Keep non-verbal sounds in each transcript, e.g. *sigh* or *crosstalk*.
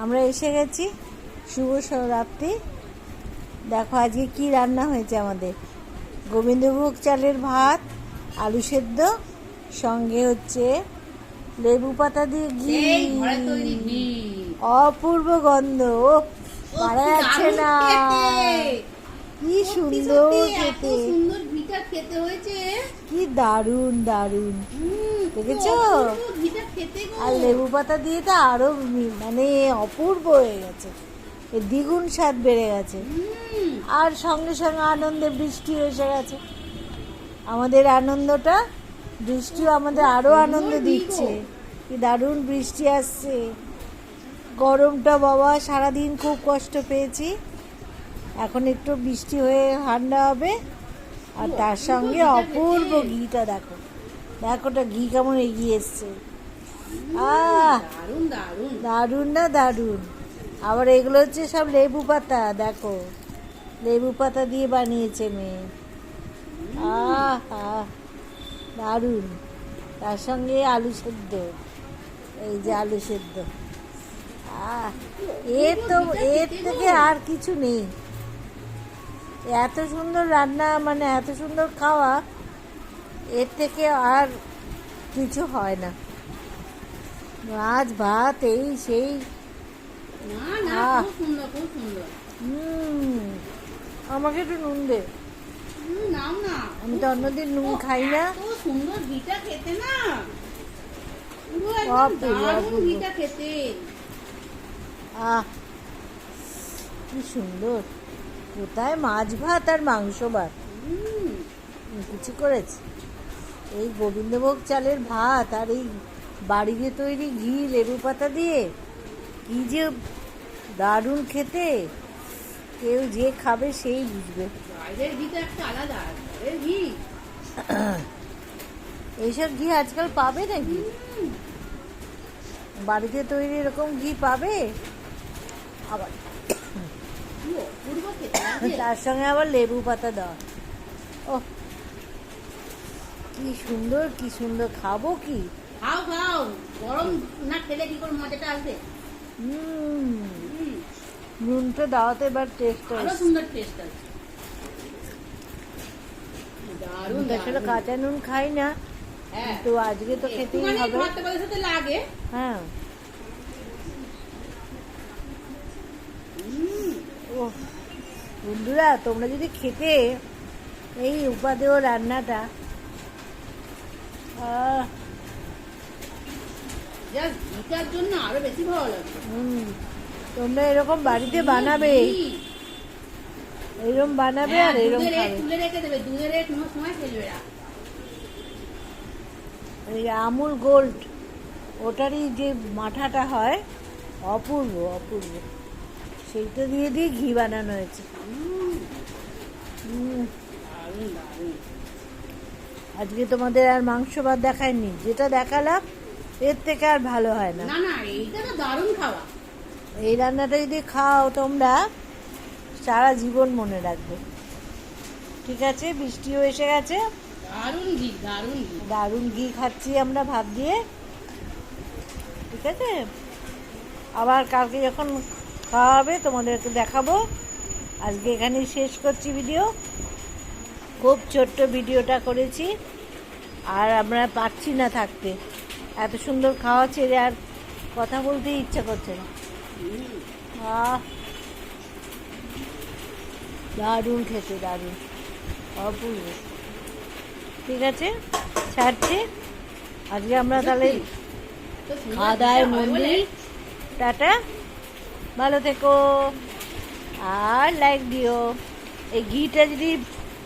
আমরা এসে গেছি। শুভ রাত্রি দেখো আজকে কি রান্না হয়েছে আমাদের। গোবিন্দভোগ চালের ভাত আলু সেদ্ধ সঙ্গে হচ্ছে লেবু পাতা দিয়ে ঘি অপূর্ব গন্ধ। ও পারা যাচ্ছে না। কি সুন্দর খেতে। সুন্দর ঘিটা খেতে হয়েছে। কি দারুণ দারুণ। দেখেছ? ঘিটা খেতে আর লেবু পাতা দিয়ে তো আরও মানে অপূর্ব হয়ে গেছে। দ্বিগুণ স্বাদ বেড়ে গেছে। আর সঙ্গে সঙ্গে আনন্দে বৃষ্টি এসে গেছে। আমাদের আনন্দটা বৃষ্টিও আমাদের আরও আনন্দ দিচ্ছে। কি দারুণ বৃষ্টি আসছে। গরমটা বাবা সারাদিন খুব কষ্ট পেয়েছি। এখন একটু বৃষ্টি হয়ে ঠান্ডা হবে। আর তার সঙ্গে অপূর্ব ঘিটা দেখো। দেখোটা ঘি কেমন এগিয়ে এসছে। আহ! দারুণ না দারুণ? আবার এগুলো হচ্ছে সব লেবু পাতা দেখো। লেবু পাতা দিয়ে বানিয়েছে মেয়ে। আহ আহ, দারুণ। তার সঙ্গে আলু সেদ্ধ। এই যে আলু সেদ্ধ। আহ! এর তো এর থেকে আর কিছু নেই। এত সুন্দর রান্না মানে এত সুন্দর খাওয়া এর থেকে আর কিছু হয় না। মাছ ভাত এই সেই। আমাকে একটু নুন দে। আমি তো অন্যদিন নুন খাই না। সুন্দর খেতে না। খেতে। আহ কি সুন্দর। কোথায় মাছ ভাত আর মাংস ভাত? কিছু করেছে। এই গোবিন্দভোগ চালের ভাত আর এই বাড়িতে তৈরি ঘি লেবু পাতা দিয়ে কি যে দারুণ খেতে! কেউ যে খাবে সেই বুঝবে। *clears throat* এইসব ঘি আজকাল পাবে নাকি? বাড়িতে তৈরি এরকম ঘি পাবে? আবার কি অপূর্ব খেতে লাগে। তার সঙ্গে আবার লেবু পাতা দেওয়া ও কি সুন্দর কি সুন্দর। খাব কি? খাও খাও। গরম না খেলে কি করে মজাটা আসবে? হুম। নুনটা দেওয়াতে এবার টেস্ট আরও সুন্দর টেস্ট আছে। দারুণ আসলে কাঁচা নুন খাই না। হ্যাঁ। তো আজকে তো খেতেই হবে। লাগে। হ্যাঁ হুম, ও বন্ধুরা তোমরা যদি খেতে এই উপাদেয় রান্নাটা আহ, just ঘিটার জন্য আরও বেশি ভালো লাগবে। হুম, তোমরা এরকম বাড়িতে বানাবে। এরকম বানাবে হ্যাঁ, আর এরকম দুধের এক খাবে। তুলে রেখে দেবে দুধের এক কোনো সময় ফেলবে না। এই আমুল গোল্ড ওটারই যে মাথাটা হয় অপূর্ব অপূর্ব। সেইটা দিয়ে দিয়ে ঘি বানানো হয়েছে। আজকে তোমাদের আর মাংস ভাত দেখায়নি যেটা দেখালাম এর থেকে আর ভালো হয় না দারুণ খাওয়া। এই রান্নাটা যদি খাও তোমরা সারা জীবন মনে রাখবে। ঠিক আছে? বৃষ্টিও এসে গেছে। দারুণ ঘি দারুণ ঘি। দারুণ ঘি খাচ্ছি আমরা ভাত দিয়ে। ঠিক আছে? আবার কালকে যখন খাওয়া হবে তোমাদেরকে দেখাবো। আজকে এখানেই শেষ করছি ভিডিও খুব ছোট্ট ভিডিওটা করেছি। আর আমরা পারছি না থাকতে। এত সুন্দর খাওয়া ছেড়ে আর কথা বলতেই ইচ্ছা করছে না। দারুণ খেতে দারুণ। অপূর্ব। ঠিক আছে? ছাড়ছি। আজকে আমরা তাহলে খাওয়া দাওয়ায় হয় মন দিই। টাটা। ভালো থেকো। আর লাইক দিও। এই ঘিটা যদি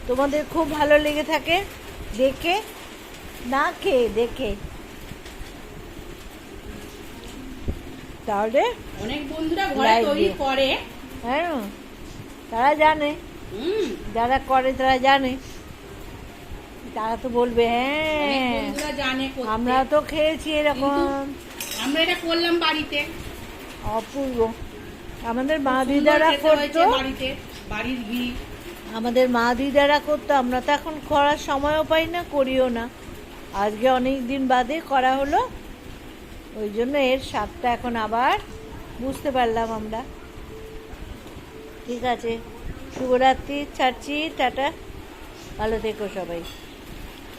তোমাদের খুব ভালো লেগে থাকে দেখে না খেয়ে দেখে। তাহলে অনেক বন্ধুরা ঘরে তৈরি করে। হ্যাঁ তারা জানে। যারা করে তারা জানে। তারা তো বলবে হ্যাঁ আমরা তো খেয়েছি এরকম। আমরা এটা করলাম বাড়িতে। অপূর্ব। আমাদের মা দিদারা করতো। বাড়িতে বাড়ির ঘি আমাদের মা দিদারা করতো আমরা তো এখন করার সময়ও পাই না করিও না। আজকে অনেক দিন বাদে করা হলো ওই জন্য এর স্বাদটা এখন আবার বুঝতে পারলাম আমরা। ঠিক আছে শুভরাত্রি ছাড়ছি টাটা। ভালো থেকো সবাই।